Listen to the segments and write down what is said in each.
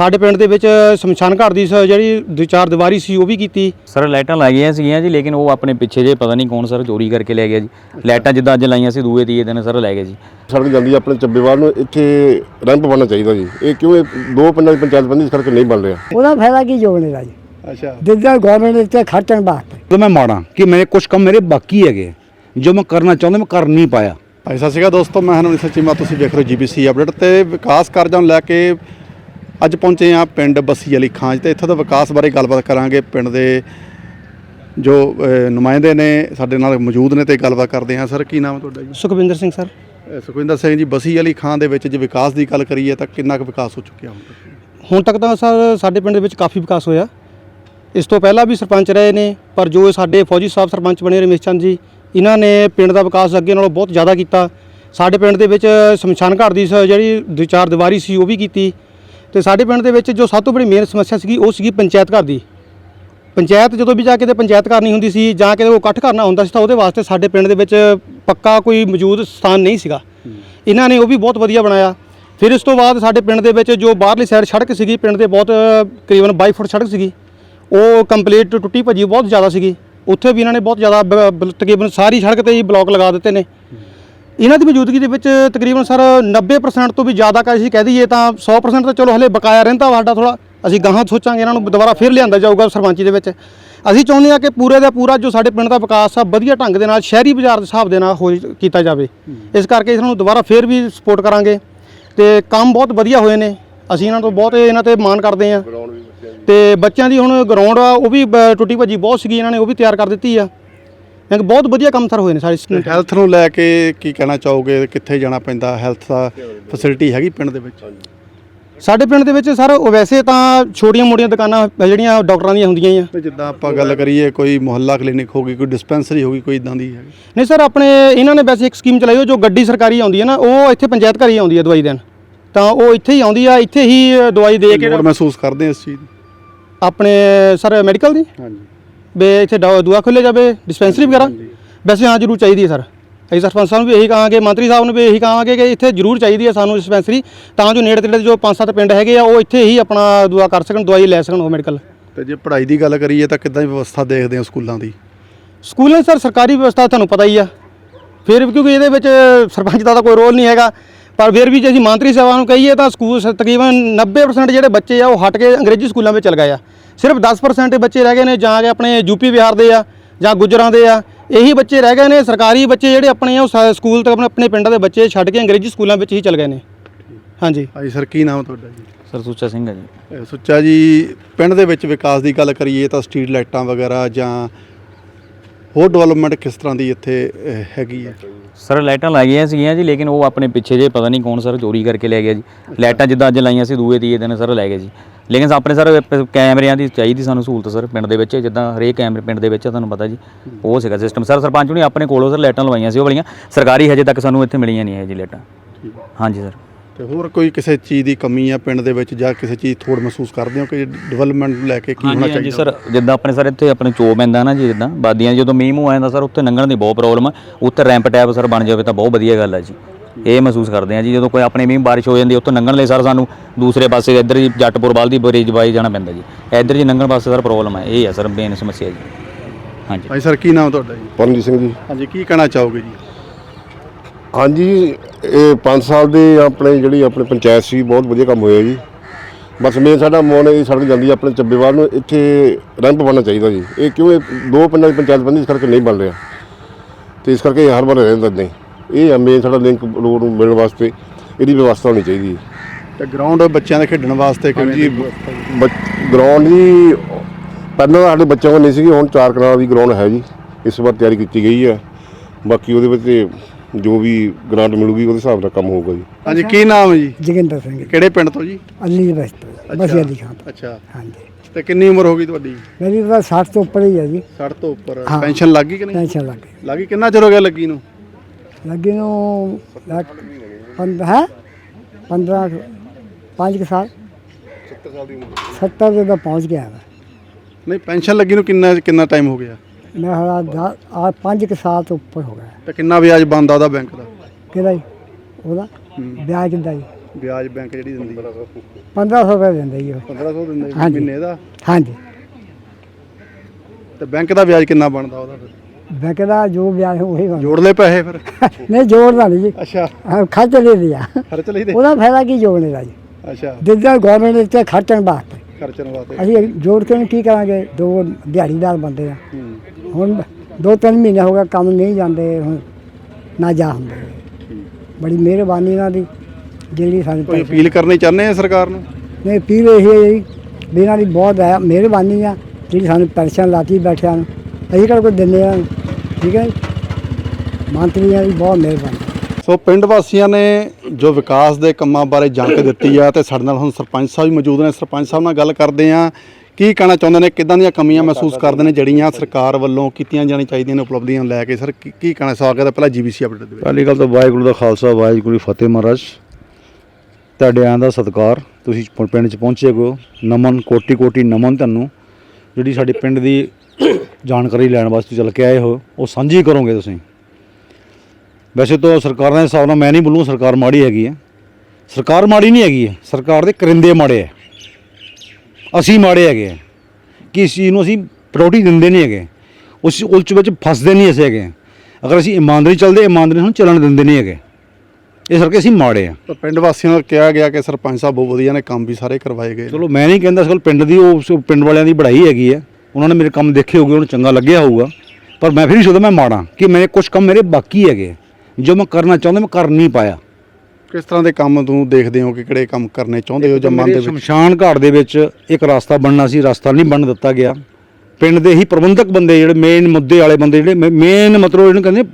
ਸਾਡੇ ਪਿੰਡ ਦੇ ਵਿੱਚ ਸ਼ਮਸ਼ਾਨ ਘਾਟ ਦੀ ਜਿਹੜੀ ਦੋ ਚਾਰ ਦੀਵਾਰੀ ਸੀ ਉਹ ਵੀ ਕੀਤੀ। ਸਰ ਲਾਈਟਾਂ ਲਾਈਆਂ ਸੀਗੀਆਂ ਜੀ ਲੇਕਿਨ ਉਹ ਆਪਣੇ ਪਿੱਛੇ ਜੇ ਪਤਾ ਨਹੀਂ ਕੌਣ ਸਰ ਚੋਰੀ ਕਰਕੇ ਲੈ ਗਿਆ ਜੀ। ਲਾਈਟਾਂ ਜਿੱਦਾਂ ਅੱਜ ਲਾਈਆਂ ਸੀ ਦੂਏ ਤੀਏ ਦਿਨ ਸਰ ਲੈ ਗਏ ਜੀ। ਸੜਕ ਜਾਂਦੀ ਆਪਣੇ ਚੱਬੇਵਾਲ ਨੂੰ ਇੱਥੇ ਰੈਂਪ ਬਣਨਾ ਚਾਹੀਦਾ ਜੀ। ਇਹ ਕਿਉਂ ਇਹ ਦੋ ਪਿੰਡਾਂ ਦੀ ਪੰਚਾਇਤ ਬੰਦੀ ਸੜਕ ਨਹੀਂ ਬਣ ਰਿਹਾ। ਉਹਦਾ ਫਾਇਦਾ ਕੀ ਜੋੜਨੇ ਦਾ ਜੀ? ਅੱਛਾ। ਦਿੱਤਾ ਗਵਰਨਮੈਂਟ ਦੇ ਉੱਤੇ ਖਰਚਣ ਵਾਸਤੇ। ਮਤਲਬ ਮੈਂ ਮਾੜਾ ਕਿ ਮੇਰੇ ਕੁਝ ਕੰਮ ਮੇਰੇ ਬਾਕੀ ਹੈਗੇ ਜੋ ਮੈਂ ਕਰਨਾ ਚਾਹੁੰਦਾ ਮੈਂ ਕਰ ਨਹੀਂ ਪਾਇਆ। ਭਾਈ ਸਤਿ ਸ਼੍ਰੀ ਦੋਸਤੋ ਮੈਂ ਹਰਮਨ ਸਿੰਘ ਚੀਮਾ ਤੁਸੀਂ ਦੇਖ ਰਹੇ ਹੋ ਜੀਬੀਸੀ ਅਪਡੇਟ ਤੇ ਵਿਕਾਸ ਕਾਰਜਾਂ ਨੂੰ ਲੈ ਕੇ ਅੱਜ ਪਹੁੰਚੇ ਹਾਂ ਪਿੰਡ ਬੱਸੀ ਅਲੀ ਖਾਂ 'ਚ ਤੇ ਇੱਥੋਂ ਦਾ ਵਿਕਾਸ ਬਾਰੇ ਗੱਲਬਾਤ ਕਰਾਂਗੇ। ਪਿੰਡ ਦੇ ਜੋ ਨੁਮਾਇੰਦੇ ਨੇ ਸਾਡੇ ਨਾਲ ਮੌਜੂਦ ਨੇ ਤੇ ਗੱਲਬਾਤ ਕਰਦੇ ਹਾਂ। ਸਰ ਕੀ ਨਾਮ ਤੁਹਾਡਾ ਜੀ? ਸੁਖਵਿੰਦਰ ਸਿੰਘ ਸਰ। ਸੁਖਵਿੰਦਰ ਸਿੰਘ ਜੀ ਬੱਸੀ ਅਲੀ ਖਾਂ ਦੇ ਵਿੱਚ ਜੇ ਵਿਕਾਸ ਦੀ ਗੱਲ ਕਰੀਏ ਤਾਂ ਕਿੰਨਾ ਕੁ ਵਿਕਾਸ ਹੋ ਚੁੱਕਿਆ ਹੁਣ ਤੱਕ? ਹੁਣ ਤੱਕ ਤਾਂ ਸਰ ਸਾਡੇ ਪਿੰਡ ਦੇ ਵਿੱਚ ਕਾਫੀ ਵਿਕਾਸ ਹੋਇਆ। ਇਸ ਤੋਂ ਪਹਿਲਾਂ ਵੀ ਸਰਪੰਚ ਰਹੇ ਨੇ ਪਰ ਜੋ ਸਾਡੇ ਫੌਜੀ ਸਾਹਿਬ ਸਰਪੰਚ ਬਣੇ ਰਮੇਸ਼ ਚੰਦ ਜੀ ਇਹਨਾਂ ਨੇ ਪਿੰਡ ਦਾ ਵਿਕਾਸ ਅੱਗੇ ਨਾਲੋਂ ਬਹੁਤ ਜ਼ਿਆਦਾ ਕੀਤਾ। ਸਾਡੇ ਪਿੰਡ ਦੇ ਵਿੱਚ ਸ਼ਮਸ਼ਾਨ ਘਾਟ ਦੀ ਜਿਹੜੀ ਦੋ ਚਾਰ ਦੀਵਾਰੀ ਸੀ ਉਹ ਵੀ ਕੀਤੀ। ਤੇ ਸਾਡੇ ਪਿੰਡ ਦੇ ਵਿੱਚ ਜੋ ਸਭ ਤੋਂ ਬੜੀ ਮੇਨ ਸਮੱਸਿਆ ਸੀਗੀ, ਉਹ ਸੀਗੀ ਪੰਚਾਇਤ ਘਰ ਦੀ। ਪੰਚਾਇਤ ਜਦੋਂ ਵੀ ਜਾ ਕੇ ਤੇ ਪੰਚਾਇਤ ਕਰਨੀ ਹੁੰਦੀ ਸੀ, ਜਾਂ ਕਿਤੇ ਉਹ ਇਕੱਠ ਕਰਨਾ ਹੁੰਦਾ ਸੀ, ਤਾਂ ਉਹਦੇ ਵਾਸਤੇ ਸਾਡੇ ਪਿੰਡ ਦੇ ਵਿੱਚ ਪੱਕਾ ਕੋਈ ਮੌਜੂਦ ਸਥਾਨ ਨਹੀਂ ਸੀਗਾ। ਇਹਨਾਂ ਨੇ ਉਹ ਵੀ ਬਹੁਤ ਵਧੀਆ ਬਣਾਇਆ। ਫਿਰ ਇਸ ਤੋਂ ਬਾਅਦ ਸਾਡੇ ਪਿੰਡ ਦੇ ਵਿੱਚ ਜੋ ਬਾਹਰਲੀ ਸਾਈਡ ਸੜਕ ਸੀਗੀ, ਪਿੰਡ ਦੇ ਬਹੁਤ ਕਰੀਬਨ 22 ਫੁੱਟ ਸੜਕ ਸੀਗੀ, ਉਹ ਕੰਪਲੀਟ ਟੁੱਟੀ ਭੱਜੀ ਬਹੁਤ ਜ਼ਿਆਦਾ ਸੀਗੀ। ਉੱਥੇ ਵੀ ਇਹਨਾਂ ਨੇ ਬਹੁਤ ਜ਼ਿਆਦਾ ਤਕਰੀਬਨ ਸਾਰੀ ਸੜਕ ਤੇ ਹੀ ਬਲੌਕ ਲਗਾ ਦਿੱਤੇ ਨੇ। ਇਹਨਾਂ ਦੀ ਮੌਜੂਦਗੀ ਦੇ ਵਿੱਚ ਤਕਰੀਬਨ ਸਰ 90% ਤੋਂ ਵੀ ਜ਼ਿਆਦਾ ਕਾ ਅਸੀਂ ਕਹਿ ਦਈਏ ਤਾਂ 100% ਤਾਂ ਚਲੋ ਹਲੇ ਬਕਾਇਆ ਰਹਿੰਦਾ ਵਾ ਸਾਡਾ ਥੋੜਾ ਅਸੀਂ ਗਾਹਾਂ ਸੋਚਾਂਗੇ ਇਹਨਾਂ ਨੂੰ ਦੁਬਾਰਾ ਫਿਰ ਲਿਆਂਦਾ ਜਾਊਗਾ ਸਰਪੰਚੀ ਦੇ ਵਿੱਚ। ਅਸੀਂ ਚਾਹੁੰਦੇ ਹਾਂ ਕਿ ਪੂਰੇ ਦਾ ਪੂਰਾ ਜੋ ਸਾਡੇ ਪਿੰਡ ਦਾ ਵਿਕਾਸ ਆ, ਵਧੀਆ ਢੰਗ ਦੇ ਨਾਲ, ਸ਼ਹਿਰੀ ਬਾਜ਼ਾਰ ਦੇ ਹਿਸਾਬ ਦੇ ਨਾਲ ਹੋ ਕੀਤਾ ਜਾਵੇ। ਇਸ ਕਰਕੇ ਇਹਨਾਂ ਨੂੰ ਦੁਬਾਰਾ ਫਿਰ ਵੀ ਸਪੋਰਟ ਕਰਾਂਗੇ ਤੇ ਕੰਮ ਬਹੁਤ ਵਧੀਆ ਹੋਏ ਨੇ। ਅਸੀਂ ਇਹਨਾਂ ਤੋਂ ਬਹੁਤ ਇਹਨਾਂ ਤੇ ਮਾਣ ਕਰਦੇ ਹਾਂ। ਤੇ ਬੱਚਿਆਂ ਦੀ ਹੁਣ ਗਰਾਊਂਡ ਆ, ਉਹ ਵੀ ਬ- ਟੁੱਟੀ ਭੱਜੀ ਬਹੁਤ ਸੀਗੀ, ਇਹਨਾਂ ਨੇ ਉਹ ਵੀ ਤਿਆਰ ਕਰ ਦਿੱਤੀ ਆ। ਯਾਨੀ ਕਿ ਬਹੁਤ ਵਧੀਆ ਕੰਮ ਸਰ ਹੋਏ ਨੇ ਸਾਰੇ ਹੈਲਥ ਨੂੰ ਲੈ ਕੇ ਕੀ ਕਹਿਣਾ ਚਾਹੋਗੇ? ਕਿੱਥੇ ਜਾਣਾ ਪੈਂਦਾ? ਹੈਲਥ ਦਾ ਫੈਸਿਲਿਟੀ ਹੈਗੀ ਪਿੰਡ ਦੇ ਵਿੱਚ? ਸਾਡੇ ਪਿੰਡ ਦੇ ਵਿੱਚ ਸਰ ਉਹ ਵੈਸੇ ਤਾਂ ਛੋਟੀਆਂ ਮੋਟੀਆਂ ਦੁਕਾਨਾਂ ਜਿਹੜੀਆਂ ਡਾਕਟਰਾਂ ਦੀਆਂ ਹੁੰਦੀਆਂ ਆ। ਤੇ ਜਿੱਦਾਂ ਆਪਾਂ ਗੱਲ ਕਰੀਏ ਕੋਈ ਮੁਹੱਲਾ ਕਲੀਨਿਕ ਹੋਗੀ ਕੋਈ ਡਿਸਪੈਂਸਰੀ ਹੋਗੀ ਕੋਈ ਇਦਾਂ ਦੀ ਹੈਗੀ? ਨਹੀਂ ਸਰ ਆਪਣੇ ਇਹਨਾਂ ਨੇ ਵੈਸੇ ਇੱਕ ਸਕੀਮ ਚਲਾਈ ਉਹ ਜੋ ਗੱਡੀ ਸਰਕਾਰੀ ਆਉਂਦੀ ਹੈ ਨਾ ਉਹ ਇੱਥੇ ਪੰਚਾਇਤ ਘਰ ਹੀ ਆਉਂਦੀ ਹੈ ਦਵਾਈ ਦੇਣ। ਤਾਂ ਉਹ ਇੱਥੇ ਹੀ ਆਉਂਦੀ ਆ ਇੱਥੇ ਹੀ ਦਵਾਈ ਦੇ ਕੇ ਲੋੜ ਮਹਿਸੂਸ ਕਰਦੇ ਹਾਂ ਇਸ ਚੀਜ਼ ਦੀ? ਆਪਣੇ ਸਰ ਮੈਡੀਕਲ ਦੀ? ਹਾਂਜੀ। ਵੀ ਇੱਥੇ ਦਵਾ ਦੁਆ ਖੋਲ੍ਹੇ ਜਾਵੇ ਡਿਸਪੈਂਸਰੀ ਵਗੈਰਾ? ਵੈਸੇ ਹਾਂ ਜ਼ਰੂਰ ਚਾਹੀਦੀ ਹੈ ਸਰ। ਅਸੀਂ ਸਰਪੰਚ ਸਾਹਿਬ ਨੂੰ ਵੀ ਇਹੀ ਕਹਾਂਗੇ ਮੰਤਰੀ ਸਾਹਿਬ ਨੂੰ ਵੀ ਇਹੀ ਕਹਾਂਗੇ ਕਿ ਇੱਥੇ ਜ਼ਰੂਰ ਚਾਹੀਦੀ ਹੈ ਸਾਨੂੰ ਡਿਸਪੈਂਸਰੀ ਤਾਂ ਜੋ ਨੇੜੇ ਤੇੜੇ ਦੇ ਜੋ ਪੰਜ ਸੱਤ ਪਿੰਡ ਹੈਗੇ ਆ ਉਹ ਇੱਥੇ ਹੀ ਆਪਣਾ ਦੁਆ ਕਰ ਸਕਣ ਦਵਾਈ ਲੈ ਸਕਣ ਉਹ ਮੈਡੀਕਲ ਤੇ ਜੇ ਪੜ੍ਹਾਈ ਦੀ ਗੱਲ ਕਰੀਏ ਤਾਂ ਕਿੱਦਾਂ ਦੀ ਵਿਵਸਥਾ ਦੇਖਦੇ ਹੋ ਸਕੂਲਾਂ ਦੀ? ਸਕੂਲਾਂ 'ਚ ਸਰ ਸਰਕਾਰੀ ਵਿਵਸਥਾ ਤੁਹਾਨੂੰ ਪਤਾ ਹੀ ਆ। ਫਿਰ ਵੀ ਕਿਉਂਕਿ ਇਹਦੇ ਵਿੱਚ ਸਰਪੰਚ ਦਾ ਤਾਂ ਕੋਈ ਰੋਲ ਨਹੀਂ ਹੈਗਾ ਪਰ ਫਿਰ ਵੀ ਜੇ ਅਸੀਂ ਮੰਤਰੀ ਸਾਹਿਬਾਨ ਨੂੰ ਕਹੀਏ ਤਾਂ ਸਕੂਲ ਸ- ਤਕਰੀਬਨ 90% ਜਿਹੜੇ ਬੱਚੇ ਆ ਉਹ ਹਟ ਕੇ ਅੰਗਰੇਜ਼ੀ ਸਕੂਲਾਂ ਵਿੱਚ ਚਲ ਗਏ ਆ। ਸਿਰਫ 10% ਬੱਚੇ ਰਹਿ ਗਏ ਨੇ ਜਾਂ ਕਿ ਆਪਣੇ ਯੂਪੀ ਬਿਹਾਰ ਦੇ ਆ ਜਾਂ ਗੁਜਰਾਂ ਦੇ ਆ। ਇਹੀ ਬੱਚੇ ਰਹਿ ਗਏ ਨੇ ਸਰਕਾਰੀ ਬੱਚੇ ਜਿਹੜੇ ਆਪਣੇ ਆ ਉਹ ਸਕੂਲ ਤੱਕ ਆਪਣੇ ਆਪਣੇ ਪਿੰਡਾਂ ਦੇ ਬੱਚੇ ਛੱਡ ਕੇ ਅੰਗਰੇਜ਼ੀ ਸਕੂਲਾਂ ਵਿੱਚ ਹੀ ਚਲ ਗਏ ਨੇ। ਹਾਂਜੀ। ਹਾਂਜੀ ਸਰ ਕੀ ਨਾਮ ਤੁਹਾਡਾ ਜੀ? ਸਰ ਸੁੱਚਾ ਸਿੰਘ ਹੈ ਜੀ। ਸੁੱਚਾ ਜੀ ਪਿੰਡ ਦੇ ਵਿੱਚ ਵਿਕਾਸ ਦੀ ਗੱਲ ਕਰੀਏ ਤਾਂ ਸਟਰੀਟ ਲਾਈਟਾਂ ਵਗੈਰਾ ਜਾਂ ਹੋਰ ਡਿਵੈਲਪਮੈਂਟ ਕਿਸ ਤਰ੍ਹਾਂ ਦੀ ਇੱਥੇ ਅਹ, ਹੈਗੀ ਹੈ? ਸਰ ਲਾਈਟਾਂ ਲਾਈਆਂ ਸੀਗੀਆਂ ਜੀ ਲੇਕਿਨ ਉਹ ਆਪਣੇ ਪਿੱਛੇ ਜੇ ਪਤਾ ਨਹੀਂ ਕੌਣ ਸਰ ਚੋਰੀ ਕਰਕੇ ਲੈ ਗਿਆ ਜੀ। ਲਾਈਟਾਂ ਜਿੱਦਾਂ ਅੱਜ ਲਾਈਆਂ ਸੀ ਦੂਏ ਤੀਏ ਦਿਨ ਸਰ ਲੈ ਗਏ ਜੀ। ਲੇਕਿਨ ਆਪਣੇ ਸਰ ਪ- ਕੈਮਰਿਆਂ ਦੀ ਚਾਹੀਦੀ ਸਾਨੂੰ ਸਹੂਲਤ ਸਰ ਪਿੰਡ ਦੇ ਵਿੱਚ ਜਿੱਦਾਂ ਹਰੇਕ ਕੈਮਰੇ ਪਿੰਡ ਦੇ ਵਿੱਚ ਆ, ਤੁਹਾਨੂੰ ਪਤਾ ਜੀ ਉਹ ਸੀਗਾ ਸਿਸਟਮ ਸਰ ਸਰਪੰਚ ਨੇ ਆਪਣੇ ਕੋਲੋਂ ਸਰ ਲਾਈਟਾਂ ਲਵਾਈਆਂ ਸੀ ਉਹ ਵਾਲੀਆਂ ਸਰਕਾਰੀ ਹਜੇ ਤੱਕ ਸਾਨੂੰ ਇੱਥੇ ਮਿਲੀਆਂ ਨਹੀਂ ਹੈ ਜੀ ਲਾਈਟਾਂ। ਹਾਂਜੀ ਸਰ। ਤੇ ਹੋਰ ਕੋਈ ਕਿਸੇ ਚੀਜ਼ ਦੀ ਕਮੀ ਆ ਪਿੰਡ ਦੇ ਵਿੱਚ ਜਾਂ ਕਿਸੇ ਚੀਜ਼ ਥੋੜ ਮਹਿਸੂਸ ਕਰਦੇ ਹੋ ਕਿ ਡਿਵੈਲਪਮੈਂਟ ਨੂੰ ਲੈ ਕੇ ਕੀ ਹੋਣਾ ਹਾਂਜੀ ਹਾਂਜੀ ਚਾਹੀਦਾ? ਸਰ ਜਿੱਦਾਂ ਆਪਣੇ ਸਰ ਇੱਥੇ ਆਪਣੇ ਚੋ ਪੈਂਦਾ ਨਾ ਜੀ ਜਿੱਦਾਂ ਬਾਦੀਆਂ ਜਦੋਂ ਮੀਂਹ ਮੂੰਹ ਆ ਜਾਂਦਾ ਸਰ ਉੱਥੇ ਲੰਘਣ ਦੀ ਬਹੁਤ ਪ੍ਰੋਬਲਮ ਆ। ਉੱਥੇ ਰੈਂਪ ਟੈਪ ਸਰ ਬਣ ਜਾਵੇ ਤਾਂ ਬਹੁਤ ਵਧੀਆ ਗੱਲ ਹੈ ਜੀ। ਇਹ ਮਹਿਸੂਸ ਕਰਦੇ ਆ ਜੀ ਜਦੋਂ ਕੋਈ ਆਪਣੇ ਮੀਂਹ ਬਾਰਿਸ਼ ਹੋ ਜਾਂਦੀ ਉੱਥੋਂ ਲੰਘਣ ਲਈ ਸਰ ਸਾਨੂੰ ਦੂਸਰੇ ਪਾਸੇ ਇੱਧਰ ਜੀ ਜੱਟਪੁਰ ਵੱਲ ਦੀ ਬ੍ਰਿਜ ਬਾਈ ਜਾਣਾ ਪੈਂਦਾ ਜੀ। ਇੱਧਰ ਜੀ ਲੰਘਣ ਪਾਸੇ ਸਰ ਪ੍ਰੋਬਲਮ ਹੈ ਇਹ ਹੈ ਸਰ ਮੇਨ ਸਮੱਸਿਆ ਜੀ। ਹਾਂਜੀ। ਭਾਈ ਸਰ ਕੀ ਨਾਮ ਤੁਹਾਡਾ ਜੀ? ਪਰਮਜੀਤ ਸਿੰਘ ਜੀ। ਹਾਂਜੀ ਕੀ ਕਹਿਣਾ ਚਾਹੋਗੇ ਜੀ? ਹਾਂਜੀ ਇਹ 5 ਸਾਲ ਦੇ ਆਪਣੇ ਜਿਹੜੀ ਆਪਣੇ ਪੰਚਾਇਤ ਸੀ ਬਹੁਤ ਵਧੀਆ ਕੰਮ ਹੋਇਆ ਜੀ। ਬਸ ਮੇਨ ਸਾਡਾ ਮੋਨ ਇਹ ਸੜਕ ਜਾਂਦੀ ਹੈ ਆਪਣੇ ਚੱਬੇਵਾਲ ਨੂੰ ਇੱਥੇ ਰੈਂਪ ਬਣਨਾ ਚਾਹੀਦਾ ਜੀ। ਇਹ ਕਿਉਂ ਇਹ ਦੋ ਪਿੰਡਾਂ ਦੀ ਪੰਚਾਇਤ ਬੰਦੀ ਇਸ ਕਰਕੇ ਨਹੀਂ ਬਣ ਰਿਹਾ। ਤੇ ਇਸ ਕਰਕੇ ਇਹ ਹਰ ਵਾਰ ਰਹਿੰਦਾ ਨਹੀਂ ਇਹ ਹੈ ਮੇਨ ਸਾਡਾ ਲਿੰਕ ਰੋਡ ਨੂੰ ਮਿਲਣ ਵਾਸਤੇ ਇਹਦੀ ਵਿਵਸਥਾ ਹੋਣੀ ਚਾਹੀਦੀ ਹੈ। ਤੇ ਗਰਾਊਂਡ ਬੱਚਿਆਂ ਦੇ ਖੇਡਣ ਵਾਸਤੇ ਕਿਵੇਂ ਦੀ ਗਰਾਊਂਡ ਦੀ ਪਹਿਲਾਂ ਸਾਡੇ ਬੱਚਿਆਂ ਕੋਲ ਨਹੀਂ ਸੀਗੀ ਹੁਣ ਚਾਰ ਕਨਾਲ ਦੀ ਗਰਾਊਂਡ ਹੈ ਜੀ। ਇਸ ਵਾਰ ਤਿਆਰੀ ਕੀਤੀ ਗਈ ਹੈ। ਬਾਕੀ ਉਹਦੇ ਵਿੱਚ ਜੋ ਵੀ ਗ੍ਰਾਂਟ ਮਿਲੂਗੀ ਉਹਦੇ ਹਿਸਾਬ ਨਾਲ ਕੰਮ ਹੋਊਗਾ ਜੀ। ਹਾਂਜੀ ਕੀ ਨਾਮ ਹੈ ਜੀ? ਜੋਗਿੰਦਰ ਸਿੰਘ ਕਿਹੜੇ ਪਿੰਡ ਤੋਂ ਜੀ? ਅਲੀ ਬਸਤ ਬਸੀ ਅਲੀ ਖਾਨ ਤੋਂ। ਅੱਛਾ। ਹਾਂਜੀ। ਤੇ ਕਿੰਨੀ ਉਮਰ ਹੋ ਗਈ ਤੁਹਾਡੀ? ਮੇਰੀ ਤਾਂ 60 ਤੋਂ ਉੱਪਰ ਹੀ ਹੈ ਜੀ। 60 ਤੋਂ ਉੱਪਰ। ਪੈਨਸ਼ਨ ਲੱਗ ਗਈ ਕਿ ਨਹੀਂ? ਟੈਨਸ਼ਨ ਲੱਗ ਗਈ। ਲੱਗੀ ਕਿੰਨਾ ਚਿਰ ਹੋ ਗਿਆ ਲੱਗੀ ਨੂੰ? ਲੱਗੀ ਨੂੰ ਹੈ? 15 5 ਕੁ ਸਾਲ। 70 ਸਾਲ ਦੀ ਉਮਰ। 70 ਦੇ ਤਾਂ ਪਹੁੰਚ ਗਿਆ ਮੈਂ ਨਹੀਂ ਪੈਨਸ਼ਨ ਲੱਗੀ ਨੂੰ ਕਿੰਨਾ ਕਿੰਨਾ ਟਾਈਮ ਹੋ ਗਿਆ? ਮੈਂ ਹਲਾ ਆ 5 ਕੁ ਸਾਲ ਤੋਂ ਉੱਪਰ ਹੋ ਗਿਆ। ਤੇ ਕਿੰਨਾ ਵਿਆਜ ਬਣਦਾ ਉਹਦਾ ਬੈਂਕ ਦਾ? ਕਿਹਦਾ ਜੀ? ਉਹਦਾ? ਵਿਆਜ ਕਿੰਦਾ ਜੀ। ਵਿਆਜ ਬੈਂਕ ਜਿਹੜੀ ਦਿੰਦੀ। 1500 ਰੁਪਏ ਦਿੰਦੇ ਜੀ ਉਹ। 1500 ਦਿੰਦੇ ਹਾਂਜੀ। ਮਹੀਨੇ ਦਾ? ਹਾਂਜੀ। ਤੇ ਬੈਂਕ ਦਾ ਵਿਆਜ ਕਿੰਨਾ ਬਣਦਾ ਉਹਦਾ ਫਿਰ? ਬੈਂਕ ਦਾ ਜੋ ਵਿਆਜ ਉਹੀ ਬਣਦਾ। ਜੋੜ ਲੈ ਪੈਸੇ ਫਿਰ? ਨਹੀਂ ਜੋੜਦਾ ਨਹੀਂ ਜੀ। ਅੱਛਾ। ਹਾਂ, ਖਰਚ ਲੈ ਲਿਆ ਖਰਚ ਲਈ ਦੇ? ਉਹਦਾ ਫਾਇਦਾ ਕੀ ਜੋੜਨੇ ਦਾ ਜੀ? ਅੱਛਾ। ਜਿੱਦਾਂ ਗਵਰਨਮੈਂਟ ਨੇ ਖਰਚਣ ਵਾਸਤੇ। ਖਰਚਣ ਵਾਸਤੇ। ਅਸੀਂ ਜੋੜ ਕੇ ਕੀ ਕਰਾਂਗੇ? ਦੋ ਦਿਹਾੜੀਦਾਰ ਬੰਦੇ ਆ। ਹੂੰ। ਹੁਣ ਦੋ ਤਿੰਨ ਮਹੀਨੇ ਹੋ ਗਏ ਕੰਮ ਨਹੀਂ ਜਾਂਦੇ ਹੁਣ ਨਾ ਜਾ ਹੁੰਦੇ। ਬੜੀ ਮਿਹਰਬਾਨੀ ਇਹਨਾਂ ਦੀ ਜਿਹੜੀ ਸਾਨੂੰ ਕੋਈ ਅਪੀਲ ਕਰਨੀ ਚਾਹੁੰਦੇ ਆ ਸਰਕਾਰ ਨੂੰ? ਨਹੀਂ ਅਪੀਲ ਇਹ ਹੈ ਜੀ ਵੀ ਇਹਨਾਂ ਦੀ ਬਹੁਤ ਹੈ ਮਿਹਰਬਾਨੀ ਆ ਜਿਹੜੀ ਸਾਨੂੰ ਪੈਨਸ਼ਨ ਲਾਤੀ ਬੈਠਿਆਂ ਨੂੰ। ਅਸੀਂ ਕਿਹੜਾ ਕੋਈ ਦਿੰਦੇ ਆ ਠੀਕ ਹੈ ਜੀ। ਮੰਤਰੀਆਂ ਦੀ ਬਹੁਤ ਮਿਹਰਬਾਨੀ। ਸੋ ਪਿੰਡ ਵਾਸੀਆਂ ਨੇ ਜੋ ਵਿਕਾਸ ਦੇ ਕੰਮਾਂ ਬਾਰੇ ਜਾਣਕਾਰੀ ਦਿੱਤੀ ਆ ਤੇ ਸਾਡੇ ਨਾਲ ਹੁਣ ਸਰਪੰਚ ਸਾਹਿਬ ਵੀ ਮੌਜੂਦ ਨੇ। ਸਰਪੰਚ ਸਾਹਿਬ ਨਾਲ ਗੱਲ ਕਰਦੇ ਆ। ਕੀ ਕਹਿਣਾ ਚਾਹੁੰਦੇ ਨੇ? ਕਿੱਦਾਂ ਦੀਆਂ ਕਮੀਆਂ ਮਹਿਸੂਸ ਕਰਦੇ ਨੇ ਜਿਹੜੀਆਂ ਸਰਕਾਰ ਵੱਲੋਂ ਕੀਤੀਆਂ ਜਾਣੀ ਚਾਹੀਦੀਆਂ ਨੇ ਉਪਲਬਧੀਆਂ ਲੈ ਕੇ? ਸਰ ਕੀ ਕੀ ਕਹਿਣਾ ਸਵਾਗਤ ਹੈ? ਪਹਿਲਾਂ ਜੀਬੀਸੀ ਅਪਡੇਟ ਦੇ ਵਿੱਚ। ਪਹਿਲੀ ਗੱਲ ਤਾਂ ਵਾਹਿਗੁਰੂ ਦਾ ਖਾਲਸਾ ਵਾਹਿਗੁਰੂ ਫਤਿਹ ਮਹਾਰਾਜ। ਤੁਹਾਡੇ ਆਂ ਦਾ ਸਤਿਕਾਰ। ਤੁਸੀਂ ਪਿੰਡ 'ਚ ਪਹੁੰਚੇ ਹੋ। ਨਮਨ ਕੋਟੀ ਕੋਟੀ ਨਮਨ ਤੁਹਾਨੂੰ। ਜਿਹੜੀ ਸਾਡੇ ਪਿੰਡ ਦੀ ਜਾਣਕਾਰੀ ਲੈਣ ਵਾਸਤੇ ਚੱਲ ਕੇ ਆਏ ਹੋ ਉਹ ਸਾਂਝੀ ਕਰੋਗੇ ਤੁਸੀਂ? ਵੈਸੇ ਤਾਂ ਸਰਕਾਰਾਂ ਦੇ ਹਿਸਾਬ ਨਾਲ ਮੈਂ ਨਹੀਂ ਬੋਲੂੰ ਸਰਕਾਰ ਮਾੜੀ ਹੈਗੀ ਹੈ। ਸਰਕਾਰ ਮਾੜੀ ਨਹੀਂ ਹੈਗੀ ਹੈ। ਸਰਕਾਰ ਦੇ ਕਰਿੰਦੇ ਮਾੜੇ ਹੈ। ਅਸੀਂ ਮਾੜੇ ਹੈਗੇ ਕਿ ਇਸ ਚੀਜ਼ ਨੂੰ ਅਸੀਂ ਪ੍ਰਾਇੋਰਟੀ ਦਿੰਦੇ ਨਹੀਂ ਹੈਗੇ। ਉਸ ਉਲਚ ਵਿੱਚ ਫਸਦੇ ਨਹੀਂ ਅਸੀਂ ਹੈਗੇ। ਅਗਰ ਅਸੀਂ ਇਮਾਨਦਾਰੀ ਚੱਲਦੇ ਇਮਾਨਦਾਰੀ ਨੂੰ ਚੱਲਣ ਦਿੰਦੇ ਨਹੀਂ ਹੈਗੇ। ਇਸ ਕਰਕੇ ਅਸੀਂ ਮਾੜੇ ਆ। ਤਾਂ ਪਿੰਡ ਵਾਸੀਆਂ ਨੂੰ ਕਿਹਾ ਗਿਆ ਕਿ ਸਰਪੰਚ ਸਾਹਿਬ ਬਹੁਤ ਵਧੀਆ ਨੇ ਕੰਮ ਵੀ ਸਾਰੇ ਕਰਵਾਏ ਗਏ। ਚਲੋ ਮੈਂ ਨਹੀਂ ਕਹਿੰਦਾ ਅਸਲ ਪਿੰਡ ਦੀ ਉਹ ਪਿੰਡ ਵਾਲਿਆਂ ਦੀ ਬੜਾਈ ਹੈਗੀ ਹੈ ਉਹਨਾਂ ਨੇ ਮੇਰੇ ਕੰਮ ਦੇਖੇ ਹੋਗੇ ਉਹਨੂੰ ਚੰਗਾ ਲੱਗਿਆ ਹੋਊਗਾ। ਪਰ ਮੈਂ ਫਿਰ ਵੀ ਸੋਚਦਾ ਮੈਂ ਮਾੜਾ ਕਿ ਮੇਰੇ ਕੁਝ ਕੰਮ ਮੇਰੇ ਬਾਕੀ ਹੈਗੇ ਜੋ ਮੈਂ ਕਰਨਾ ਚਾਹੁੰਦਾ ਮੈਂ ਕਰ ਨਹੀਂ ਪਾਇਆ। ਕਿਸ ਤਰ੍ਹਾਂ ਦੇ ਕੰਮ ਤੁਸੀਂ ਦੇਖਦੇ ਹੋ ਕਿ ਕਿਹੜੇ ਕੰਮ ਕਰਨੇ ਚਾਹੁੰਦੇ ਹੋ ਜਾਂ ਮਨ ਦੇ ਮੇਰੇ ਵਿੱਚ? ਸ਼ਮਸ਼ਾਨ ਘਾਟ ਦੇ ਵਿੱਚ ਇੱਕ ਰਸਤਾ ਬਣਨਾ ਸੀ ਰਸਤਾ ਨਹੀਂ ਬਣ ਦਿੱਤਾ ਗਿਆ। ਪਿੰਡ ਦੇ ਹੀ ਪ੍ਰਬੰਧਕ ਬੰਦੇ ਜਿਹੜੇ ਮੇਨ ਮੁੱਦੇ ਵਾਲੇ ਬੰਦੇ ਜਿਹੜੇ ਮੇਨ ਮਤਲਬ ਇਹਨੂੰ ਕਹਿੰਦੇ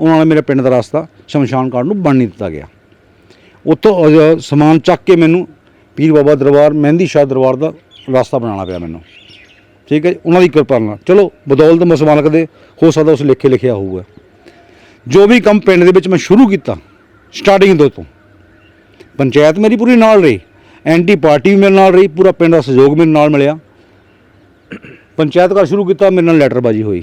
ਉਹਨਾਂ ਨੇ ਮੇਰੇ ਪਿੰਡ ਦਾ ਰਸਤਾ ਸ਼ਮਸ਼ਾਨ ਘਾਟ ਨੂੰ ਬਣ ਨਹੀਂ ਦਿੱਤਾ ਗਿਆ। ਉੱਥੋਂ ਸਮਾਨ ਚੱਕ ਕੇ ਮੈਨੂੰ ਪੀਰ ਬਾਬਾ ਦਰਬਾਰ ਮਹਿੰਦੀ ਸ਼ਾਹ ਦਰਬਾਰ ਦਾ ਰਸਤਾ ਬਣਾਉਣਾ ਪਿਆ ਮੈਨੂੰ। ਠੀਕ ਹੈ ਜੀ, ਉਹਨਾਂ ਦੀ ਕਿਰਪਾ ਨਾਲ। ਚਲੋ ਬਦੌਲਤ ਮਸ ਮਾਲਕ ਦੇ ਹੋ ਸਕਦਾ ਉਸ ਲਿਖੇ ਲਿਖਿਆ ਹੋਊਗਾ। ਜੋ ਵੀ ਕੰਮ ਪਿੰਡ ਦੇ ਵਿੱਚ ਮੈਂ ਸ਼ੁਰੂ ਕੀਤਾ ਸਟਾਰਟਿੰਗ ਤੋਂ ਤੋਂ ਪੰਚਾਇਤ ਮੇਰੀ ਪੂਰੀ ਨਾਲ ਰਹੀ। ਐਂਟੀ ਪਾਰਟੀ ਵੀ ਮੇਰੇ ਨਾਲ ਰਹੀ, ਪੂਰਾ ਪਿੰਡ ਦਾ ਸਹਿਯੋਗ ਮੇਰੇ ਨਾਲ ਮਿਲਿਆ। ਪੰਚਾਇਤ ਘਰ ਸ਼ੁਰੂ ਕੀਤਾ, ਮੇਰੇ ਨਾਲ ਲੈਟਰਬਾਜੀ ਹੋਈ।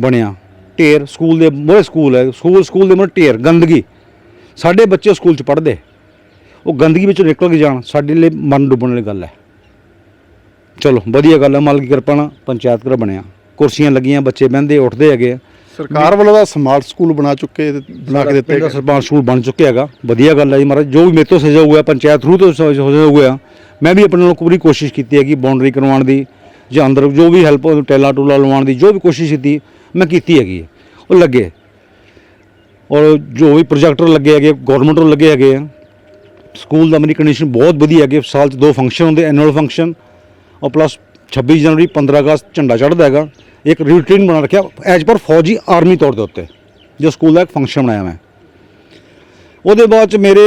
ਬਣਿਆ। ਢੇਰ ਸਕੂਲ ਦੇ ਮੋਰੇ ਸਕੂਲ ਹੈ। ਸਕੂਲ ਸਕੂਲ ਦੇ ਮੋਰੇ ਢੇਰ, ਗੰਦਗੀ। ਸਾਡੇ ਬੱਚੇ ਸਕੂਲ 'ਚ ਪੜ੍ਹਦੇ। ਉਹ ਗੰਦਗੀ ਵਿੱਚੋਂ ਨਿਕਲ ਕੇ ਜਾਣ। ਸਾਡੇ ਲਈ ਮਨ ਡੁੱਬਣ ਵਾਲੀ ਗੱਲ ਹੈ। ਚਲੋ, ਵਧੀਆ ਗੱਲ ਹੈ। ਮਾਲਕ ਦੀ ਕਿਰਪਾ ਨਾਲ ਪੰਚਾਇਤ ਘਰ ਬਣਿਆ। ਕੁਰਸੀਆਂ ਲੱਗੀਆਂ, ਬੱਚੇ ਬਹਿੰਦੇ, ਉੱਠਦੇ ਹੈਗੇ ਆ। ਸਰਕਾਰ ਵੱਲੋਂ ਤਾਂ ਸਮਾਰਟ ਸਕੂਲ ਬਣਾ ਚੁੱਕੇ, ਬਣਾ ਕੇ ਦਿੱਤੇ ਪਿੰਡ ਗਏ। ਸਰਪੰਚ ਸਕੂਲ ਬਣ ਚੁੱਕਿਆ ਹੈਗਾ, ਵਧੀਆ ਗੱਲ ਹੈ ਜੀ ਮਹਾਰਾਜ, ਜੋ ਵੀ ਮੇਰੇ ਤੋਂ ਸਜ਼ਾ ਹੋਇਆ, ਪੰਚਾਇਤ ਥਰੂ ਤੋਂ ਸਹਿਯੋਗ ਹੋਇਆ, ਮੈਂ ਵੀ ਆਪਣੇ ਵੱਲੋਂ ਪੂਰੀ ਕੋਸ਼ਿਸ਼ ਕੀਤੀ ਹੈਗੀ ਕਿ ਬਾਉਂਡਰੀ ਕਰਵਾਉਣ ਦੀ, ਜਾਂ ਅੰਦਰ ਜੋ ਵੀ ਹੈਲਪ ਟੈਲਾ ਟੂਲਾ ਲਵਾਉਣ ਦੀ, ਜੋ ਵੀ ਕੋਸ਼ਿਸ਼ ਕੀਤੀ, ਮੈਂ ਕੀਤੀ ਹੈਗੀ ਉਹ ਲੱਗੇ। ਔਰ ਜੋ ਵੀ ਪ੍ਰੋਜੈਕਟਰ ਲੱਗੇ ਹੈਗੇ ਗਵਰਨਮੈਂਟ ਵੱਲੋਂ ਲੱਗੇ ਹੈਗੇ ਆ। ਸਕੂਲ ਦਾ ਮੇਰੀ ਕੰਡੀਸ਼ਨ ਬਹੁਤ ਵਧੀਆ ਹੈਗੀ, ਸਾਲ 'ਚ ਦੋ ਫੰਕਸ਼ਨ ਹੁੰਦੇ ਐਨੂਅਲ ਫੰਕਸ਼ਨ ਔਰ ਪਲੱਸ 26 ਜਨਵਰੀ 15 ਅਗਸਤ ਝੰਡਾ ਚੜ੍ਹਦਾ ਹੈਗਾ। ਇੱਕ ਰੂਟੀਨ ਬਣਾ ਰੱਖਿਆ ਐਜ ਪਰ ਫੌਜੀ ਆਰਮੀ ਤੌਰ ਦੇ ਉੱਤੇ, ਜੋ ਸਕੂਲ ਦਾ ਇੱਕ ਫੰਕਸ਼ਨ ਬਣਾਇਆ ਮੈਂ। ਉਹਦੇ ਬਾਅਦ ਚ ਮੇਰੇ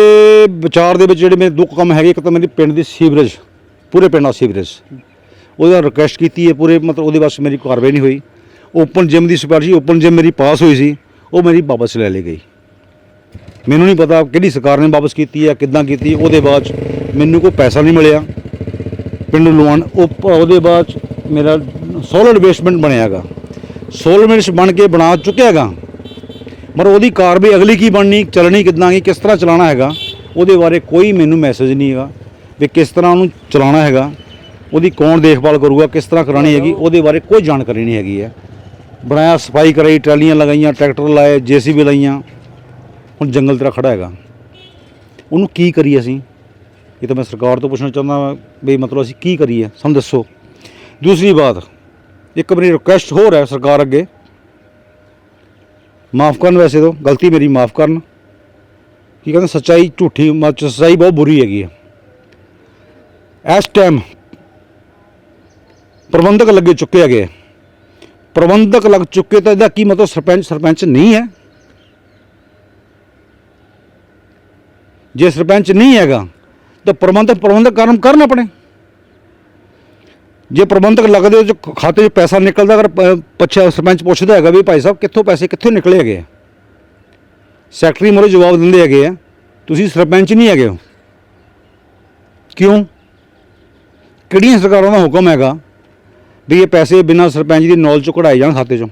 ਵਿਚਾਰ ਦੇ ਵਿੱਚ ਜਿਹੜੇ ਮੇਰੇ ਦੋ ਕੰਮ ਹੈਗੇ, ਇੱਕ ਤਾਂ ਮੇਰੀ ਪਿੰਡ ਦੀ ਸੀਵਰੇਜ, ਪੂਰੇ ਪਿੰਡ ਦਾ ਸੀਵਰੇਜ। ਉਹਦਾ ਰਿਕੁਐਸਟ ਕੀਤੀ ਹੈ, ਪੂਰੇ ਮਤਲਬ ਉਹਦੇ ਵਾਸਤੇ ਮੇਰੀ ਕਾਰਵਾਈ ਨਹੀਂ ਹੋਈ। ਓਪਨ ਜਿਮ ਦੀ ਸਿਫਾਰਿਸ਼ ਓਪਨ ਜਿਮ ਮੇਰੀ ਪਾਸ ਹੋਈ ਸੀ, ਉਹ ਮੇਰੀ ਵਾਪਸ ਲੈ ਲਈ ਗਈ। ਮੈਨੂੰ ਨਹੀਂ ਪਤਾ ਕਿਹੜੀ ਸਰਕਾਰ ਨੇ ਵਾਪਸ ਕੀਤੀ ਹੈ, ਕਿੱਦਾਂ ਕੀਤੀ ਉਹਦੇ ਬਾਅਦ 'ਚ ਮੈਨੂੰ ਕੋਈ ਪੈਸਾ ਨਹੀਂ ਮਿਲਿਆ। ਪਿੰਡ ਨੂੰ ਲਵਾਉਣ ਉਹਦੇ ਬਾਅਦ 'ਚ ਮੇਰਾ ਸੋਲਰ ਬੇਸਮੈਂਟ ਬਣਿਆਗਾ। ਸੋਲਰ ਬੇਸ ਬਣ ਕੇ ਬਣਾ ਚੁੱਕਿਆ ਹੈਗਾ ਪਰ ਉਹਦੀ ਕਾਰਵਾਈ ਅਗਲੀ ਕੀ ਬਣਨੀ, ਚੱਲਣੀ ਕਿੱਦਾਂ ਕੀ ਕਿਸ ਤਰ੍ਹਾਂ ਚਲਾਉਣਾ ਹੈਗਾ, ਉਹਦੇ ਬਾਰੇ ਕੋਈ ਮੈਨੂੰ ਮੈਸੇਜ ਨਹੀਂ ਹੈਗਾ ਵੀ ਕਿਸ ਤਰ੍ਹਾਂ ਉਹਨੂੰ ਚਲਾਉਣਾ ਹੈਗਾ, ਉਹਦੀ ਕੌਣ ਦੇਖਭਾਲ ਕਰੂਗਾ, ਕਿਸ ਤਰ੍ਹਾਂ ਕਰਾਣੀ ਹੈਗੀ, ਉਹਦੇ ਬਾਰੇ ਕੋਈ ਜਾਣਕਾਰੀ ਨਹੀਂ ਹੈਗੀ ਹੈ। ਬਣਾਇਆ, ਸਫ਼ਾਈ ਕਰਾਈ, ਟਰਾਲੀਆਂ ਲਗਾਈਆਂ, ਟਰੈਕਟਰ ਲਾਏ, ਜੀਸੀਬੀ ਲਾਈਆਂ, ਹੁਣ ਜੰਗਲ ਤੇਰਾ ਖੜਾ ਹੈਗਾ। ਉਹਨੂੰ ਕੀ ਕਰੀਏ ਅਸੀਂ? ਇਹ ਤਾਂ ਮੈਂ ਸਰਕਾਰ ਤੋਂ ਪੁੱਛਣਾ ਚਾਹੁੰਦਾ ਵੀ ਮਤਲਬ ਅਸੀਂ ਕੀ ਕਰੀਏ? ਸਾਨੂੰ ਦੱਸੋ। ਦੂਸਰੀ ਬਾਤ ਇੱਕ ਮੇਰੀ ਰਿਕੁਐਸਟ ਹੋਰ ਹੈ ਸਰਕਾਰ ਅੱਗੇ। ਮਾਫ ਕਰਨ ਵੈਸੇ ਤੋਂ, ਗਲਤੀ ਮੇਰੀ ਮਾਫ ਕਰਨ। ਕੀ ਕਹਿੰਦੇ, ਸੱਚਾਈ ਝੂਠੀ ਮ- ਸੱਚਾਈ ਬਹੁਤ ਬੁਰੀ ਹੈਗੀ ਹੈ ਇਸ ਟਾਈਮ ਪ੍ਰਬੰਧਕ ਲੱਗੇ ਚੁੱਕੇ ਹੈਗੇ ਪ੍ਰਬੰਧਕ ਲੱਗ ਚੁੱਕੇ ਤਾਂ ਇਹਦਾ ਕੀ ਮਤਲਬ ਸਰਪੰਚ ਸਰਪੰਚ ਨਹੀਂ ਹੈ? ਜੇ ਸਰਪੰਚ ਨਹੀਂ ਹੈਗਾ, ਤਾਂ ਪ੍ਰਬੰਧਕ ਪ੍ਰਬੰਧਕ ਕਰਮ ਕਰਨ ਆਪਣੇ। ਜੇ ਪ੍ਰਬੰਧਕ ਲੱਗਦੇ ਉਹ 'ਚ ਖਾਤੇ 'ਚ ਪੈਸਾ ਨਿਕਲਦਾ, ਅਗਰ ਪ- ਪੁੱਛਿਆ ਸਰਪੰਚ ਪੁੱਛਦਾ ਹੈਗਾ ਵੀ ਭਾਈ ਸਾਹਿਬ ਕਿੱਥੋਂ ਪੈਸੇ ਕਿੱਥੋਂ ਨਿਕਲੇ ਹੈਗੇ ਆ? ਸੈਕਟਰੀ ਮੋਰੇ ਜਵਾਬ ਦਿੰਦੇ ਹੈਗੇ ਆ, ਤੁਸੀਂ ਸਰਪੰਚ ਨਹੀਂ ਹੈਗੇ ਹੋ। ਕਿਉਂ? ਕਿਹੜੀਆਂ ਸਰਕਾਰਾਂ ਦਾ ਹੁਕਮ ਹੈਗਾ ਵੀ ਇਹ ਪੈਸੇ ਬਿਨਾਂ ਸਰਪੰਚ ਦੀ ਨੌਲ ਚੋਂ ਕਢਾਏ ਜਾਣ ਖਾਤੇ ਚੋਂ?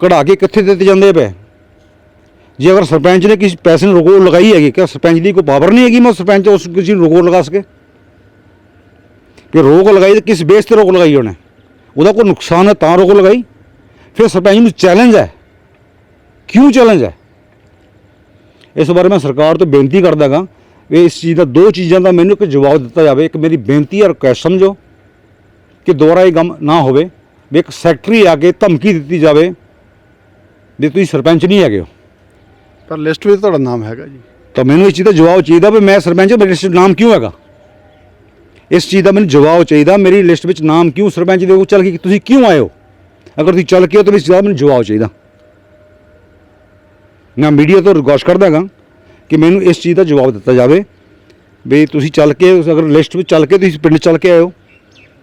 ਕਢਾ ਕੇ ਕਿੱਥੇ ਦਿੱਤੇ ਜਾਂਦੇ ਪਏ? ਜੇ ਅਗਰ ਸਰਪੰਚ ਨੇ ਕਿਸੇ ਪੈਸੇ ਨੂੰ ਰੋਕੋ ਲਗਾਈ ਹੈਗੀ ਕਿ ਸਰਪੰਚ ਦੀ ਕੋਈ ਪਾਵਰ ਨਹੀਂ ਹੈਗੀ ਮੈਂ ਸਰਪੰਚ ਉਸ ਕਿਸੇ ਨੂੰ ਰੋਕੋ ਲਗਾ ਸਕੇ? ਕਿ ਰੋਕ ਲਗਾਈ ਤਾਂ ਕਿਸ ਬੇਸ ਤੇ ਰੋਕ ਲਗਾਈ ਉਹਨੇ? ਉਹਦਾ ਕੋਈ ਨੁਕਸਾਨ ਹੈ ਤਾਂ ਰੋਕ ਲਗਾਈ? ਫਿਰ ਸਰਪੰਚ ਨੂੰ ਚੈਲੰਜ ਹੈ। ਕਿਉਂ ਚੈਲੰਜ ਹੈ? ਇਸ ਬਾਰੇ ਮੈਂ ਸਰਕਾਰ ਤੋਂ ਬੇਨਤੀ ਕਰਦਾਗਾ ਵੀ ਇਸ ਚੀਜ਼ ਦਾ ਦੋ ਚੀਜ਼ਾਂ ਦਾ ਮੈਨੂੰ ਇੱਕ ਜਵਾਬ ਦਿੱਤਾ ਜਾਵੇ। ਇੱਕ ਮੇਰੀ ਬੇਨਤੀ ਹੈ ਰਿਕੁਐਸਟ ਸਮਝੋ ਕਿ ਦੁਬਾਰਾ ਇਹ ਕੰਮ ਨਾ ਹੋਵੇ। ਵੀ ਇੱਕ ਸੈਕਟਰੀ ਆ ਕੇ ਧਮਕੀ ਦਿੱਤੀ ਜਾਵੇ ਵੀ ਤੁਸੀਂ ਸਰਪੰਚ ਨਹੀਂ ਹੈਗੇ ਹੋ। ਪਰ ਲਿਸਟ ਵਿੱਚ ਤੁਹਾਡਾ ਨਾਮ ਹੈਗਾ ਜੀ। ਤਾਂ ਮੈਨੂੰ ਇਸ ਚੀਜ਼ ਦਾ ਜਵਾਬ ਚਾਹੀਦਾ ਵੀ ਮੈਂ ਸਰਪੰਚ ਮੇਰੇ ਨਾਮ ਕਿਉਂ ਹੈਗਾ? ਇਸ ਚੀਜ਼ ਦਾ ਮੈਨੂੰ ਜਵਾਬ ਚਾਹੀਦਾ ਮੇਰੀ ਲਿਸਟ ਵਿੱਚ ਨਾਮ ਕਿਉਂ ਸਰਪੰਚ ਦੇ ਉਹ ਚੱਲ ਕੇ ਤੁਸੀਂ ਕਿਉਂ ਆਏ ਹੋ ਅਗਰ ਤੁਸੀਂ ਚੱਲ ਕੇ ਹੋ ਤਾਂ ਇਸ ਚੀਜ਼ ਦਾ ਮੈਨੂੰ ਜਵਾਬ ਚਾਹੀਦਾ ਮੈਂ ਮੀਡੀਆ ਤੋਂ ਰਿਕੁਐਸਟ ਕਰਦਾ ਹਾਂ ਕਿ ਮੈਨੂੰ ਇਸ ਚੀਜ਼ ਦਾ ਜਵਾਬ ਦਿੱਤਾ ਜਾਵੇ ਵੀ ਤੁਸੀਂ ਚੱਲ ਕੇ ਅਗਰ ਲਿਸਟ ਵਿੱਚ ਚੱਲ ਕੇ ਤੁਸੀਂ ਪਿੰਡ ਚੱਲ ਕੇ ਆਇਓ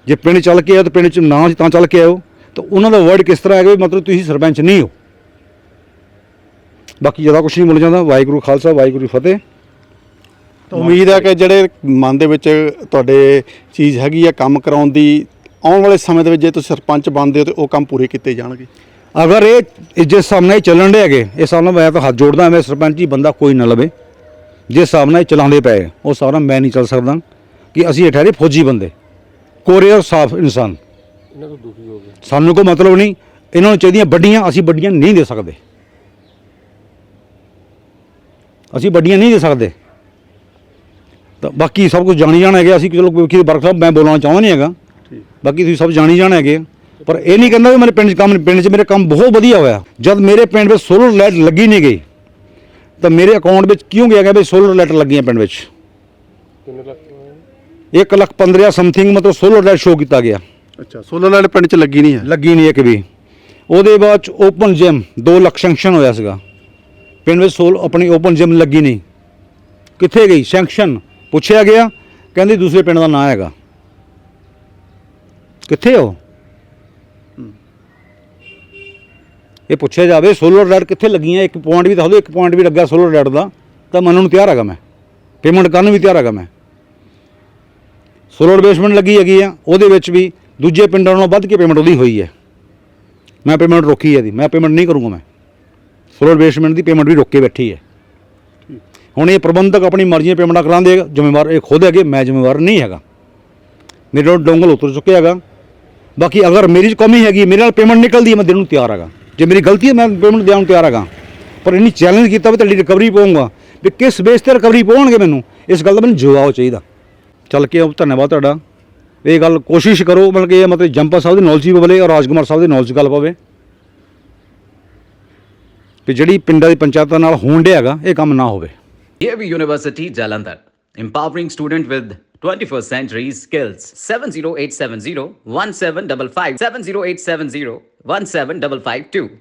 ਜੇ ਪਿੰਡ ਚੱਲ ਕੇ ਆਇਓ ਤਾਂ ਪਿੰਡ 'ਚ ਨਾ ਤਾਂ ਚੱਲ ਕੇ ਆਇਓ ਤਾਂ ਉਹਨਾਂ ਦਾ ਵਰਡ ਕਿਸ ਤਰ੍ਹਾਂ ਹੈਗਾ ਵੀ ਮਤਲਬ ਤੁਸੀਂ ਸਰਪੰਚ ਨਹੀਂ ਹੋ ਬਾਕੀ ਜ਼ਿਆਦਾ ਕੁਝ ਨਹੀਂ ਮੁੱਲ ਜਾਂਦਾ ਵਾਹਿਗੁਰੂ ਖਾਲਸਾ ਵਾਹਿਗੁਰੂ ਫਤਿਹ ਤਾਂ ਉਮੀਦ ਹੈ ਕਿ ਜਿਹੜੇ ਮਨ ਦੇ ਵਿੱਚ ਤੁਹਾਡੇ ਚੀਜ਼ ਹੈਗੀ ਆ ਕੰਮ ਕਰਾਉਣ ਦੀ ਆਉਣ ਵਾਲੇ ਸਮੇਂ ਦੇ ਵਿੱਚ ਜੇ ਤੁਸੀਂ ਸਰਪੰਚ ਬਣਦੇ ਹੋ ਤੇ ਉਹ ਕੰਮ ਪੂਰੇ ਕੀਤੇ ਜਾਣਗੇ। ਅਗਰ ਇਹ ਇਹ ਜਿਸ ਸਾਹਮਣੇ ਚੱਲਣ ਦੇ ਹੈਗੇ ਇਸ ਹਿਸਾਬ ਨਾਲ ਮੈਂ ਤਾਂ ਹੱਥ ਜੋੜਦਾ ਮੈਂ ਸਰਪੰਚ ਜੀ ਬੰਦਾ ਕੋਈ ਨਾ ਲਵੇ। ਜਿਸ ਹਿਸਾਬ ਨਾਲ ਇਹ ਚਲਾਉਂਦੇ ਪਏ ਉਹ ਹਿਸਾਬ ਨਾਲ ਮੈਂ ਨਹੀਂ ਚੱਲ ਸਕਦਾ ਕਿ ਅਸੀਂ ਇਹ ਠਹਿਰੇ ਫੌਜੀ ਬੰਦੇ ਕੋਰੇ ਔਰ ਸਾਫ਼ ਇਨਸਾਨ। ਇਹਨਾਂ ਤੋਂ ਦੁਖੀ ਹੋ ਗਏ। ਸਾਨੂੰ ਕੋਈ ਮਤਲਬ ਨਹੀਂ ਇਹਨਾਂ ਨੂੰ ਚਾਹੀਦੀਆਂ ਵੱਡੀਆਂ ਅਸੀਂ ਵੱਡੀਆਂ ਨਹੀਂ ਦੇ ਸਕਦੇ। ਅਸੀਂ ਵੱਡੀਆਂ ਨਹੀਂ ਦੇ ਸਕਦੇ। ਤਾਂ ਬਾਕੀ ਸਭ ਕੁਝ ਜਾਣੀ ਜਾਣਾ ਹੈਗਾ ਅਸੀਂ ਚਲੋ ਕੋਈ ਵਰਕਸ਼ਾਪ ਮੈਂ ਬੋਲਣਾ ਚਾਹੁੰਦਾ ਨਹੀਂ ਹੈਗਾ। ਬਾਕੀ ਤੁਸੀਂ ਸਭ ਜਾਣੀ ਜਾਣਾ ਹੈਗੇ ਪਰ ਇਹ ਨਹੀਂ ਕਹਿੰਦਾ ਵੀ ਮੇਰੇ ਪਿੰਡ 'ਚ ਕੰਮ ਪਿੰਡ 'ਚ ਮੇਰੇ ਕੰਮ ਬਹੁਤ ਵਧੀਆ ਹੋਇਆ। ਜਦ ਮੇਰੇ ਪਿੰਡ ਵਿੱਚ ਸੋਲਰ ਲਾਈਟ ਲੱਗੀ ਨਹੀਂ ਗਈ ਤਾਂ ਮੇਰੇ ਅਕਾਊਂਟ ਵਿੱਚ ਕਿਉਂ ਗਿਆ ਗਿਆ ਵੀ ਸੋਲਰ ਲਾਈਟ ਲੱਗੀਆਂ ਪਿੰਡ ਵਿੱਚ? ਕਿੰਨੇ ਲੱਖ 1 ਲੱਖ 15 ਸਮਥਿੰਗ ਮਤਲਬ ਸੋਲਰ ਲਾਈਟ ਸ਼ੋ ਕੀਤਾ ਗਿਆ। ਅੱਛਾ ਸੋਲਰ ਲਾਈਟ ਪਿੰਡ 'ਚ ਲੱਗੀ ਨਹੀਂ ਹੈ? ਲੱਗੀ ਨਹੀਂ ਇੱਕ ਵੀ। ਉਹਦੇ ਬਾਅਦ ਚ ਓਪਨ ਜਿਮ 2 ਲੱਖ ਸੈਂਕਸ਼ਨ ਹੋਇਆ ਸੀਗਾ। ਪਿੰਡ ਵਿੱਚ ਸੋਲ ਆਪਣੀ ਓਪਨ ਜਿਮ ਲੱਗੀ ਨਹੀਂ। ਕਿੱਥੇ ਗਈ? ਸੈਂਕਸ਼ਨ ਪੁੱਛਿਆ ਗਿਆ, ਕਹਿੰਦੀ ਦੂਸਰੇ ਪਿੰਡ ਦਾ ਨਾਂ ਹੈਗਾ। ਕਿੱਥੇ ਹੋ ਇਹ ਪੁੱਛਿਆ ਜਾਵੇ ਸੋਲਰ ਲਾਈਟ ਕਿੱਥੇ ਲੱਗੀਆਂ? ਇੱਕ ਪੁਆਇੰਟ ਵੀ ਦੱਸ ਦਿਓ ਇੱਕ ਪੁਆਇੰਟ ਵੀ ਲੱਗਾ ਸੋਲਰ ਲਾਈਟ ਦਾ, ਤਾਂ ਮੰਨਣ ਨੂੰ ਤਿਆਰ ਹੈਗਾ ਮੈਂ। ਪੇਮੈਂਟ ਕਰਨ ਨੂੰ ਵੀ ਤਿਆਰ ਹੈਗਾ ਮੈਂ। ਸੋਲਰ ਬੇਸਮੈਂਟ ਲੱਗੀ ਹੈਗੀ ਆ, ਉਹਦੇ ਵਿੱਚ ਵੀ ਦੂਜੇ ਪਿੰਡਾਂ ਨਾਲੋਂ ਵੱਧ ਕੇ ਪੇਮੈਂਟ ਉਹਦੀ ਹੋਈ ਹੈ। ਮੈਂ ਪੇਮੈਂਟ ਰੋਕੀ ਹੈ ਦੀ ਮੈਂ ਪੇਮੈਂਟ ਨਹੀਂ ਕਰੂੰਗਾ ਮੈਂ। ਸੋਲਰ ਬੇਸਮੈਂਟ ਦੀ ਪੇਮੈਂਟ ਵੀ ਰੋਕ ਕੇ ਬੈਠੀ ਹੈ। ਹੁਣ ਇਹ ਪ੍ਰਬੰਧਕ ਆਪਣੀ ਮਰਜ਼ੀ ਨਾਲ ਪੇਮੈਂਟਾਂ ਕਰਾਉਂਦੇ ਆ, ਜ਼ਿੰਮੇਵਾਰ ਇਹ ਖੁਦ ਹੈਗੇ ਮੈਂ ਜ਼ਿੰਮੇਵਾਰ ਨਹੀਂ ਹੈਗਾ। ਮੇਰੇ ਨਾਲ ਡੋਂਗਲ ਉਤਰ ਚੁੱਕਿਆ ਹੈਗਾ। ਬਾਕੀ ਅਗਰ ਮੇਰੀ 'ਚ ਕਮੀ ਹੈਗੀ ਮੇਰੇ ਨਾਲ ਪੇਮੈਂਟ ਨਿਕਲਦੀ ਹੈ ਮੈਂ ਦੇਣ ਨੂੰ ਤਿਆਰ ਹੈਗਾ। ਜੇ ਮੇਰੀ ਗਲਤੀ ਹੈ ਮੈਂ ਪੇਮੈਂਟ ਦੇਣ ਨੂੰ ਤਿਆਰ ਹੈਗਾ। ਪਰ ਇੰਨੀ ਚੈਲੰਜ ਕੀਤਾ ਵੀ ਤੁਹਾਡੀ ਰਿਕਵਰੀ ਪਾਉਂਗਾ ਵੀ ਕਿਸ ਬੇਸ ਤੇ ਰਿਕਵਰੀ ਪਾਉਣਗੇ ਮੈਨੂੰ ਇਸ ਗੱਲ ਦਾ ਮੈਨੂੰ ਜਵਾਬ ਚਾਹੀਦਾ। ਚੱਲ ਕੇ ਆਓ, ਧੰਨਵਾਦ ਤੁਹਾਡਾ। ਇਹ ਗੱਲ ਕੋਸ਼ਿਸ਼ ਕਰੋ ਮਤਲਬ ਕਿ ਇਹ ਮਤਲਬ ਜੰਪਾ ਸਾਹਿਬ ਦੀ ਨੌਲੇਜ ਵੀ ਪਵੇ ਔਰ ਰਾਜਕੁਮਾਰ ਸਾਹਿਬ ਦੀ ਨੌਲੇਜ ਗੱਲ ਪਵੇ। ਵੀ ਜਿਹੜੀ ਪਿੰਡਾਂ ਦੀ ਪੰਚਾਇਤਾਂ ਨਾਲ ਹੋਣ ਡਿਆ ਹੈਗਾ ਇਹ ਕੰਮ ਨਾ ਹੋਵੇ। DAV University Jalandhar, empowering student with 21st century skills. 70870 1755 70870 17552.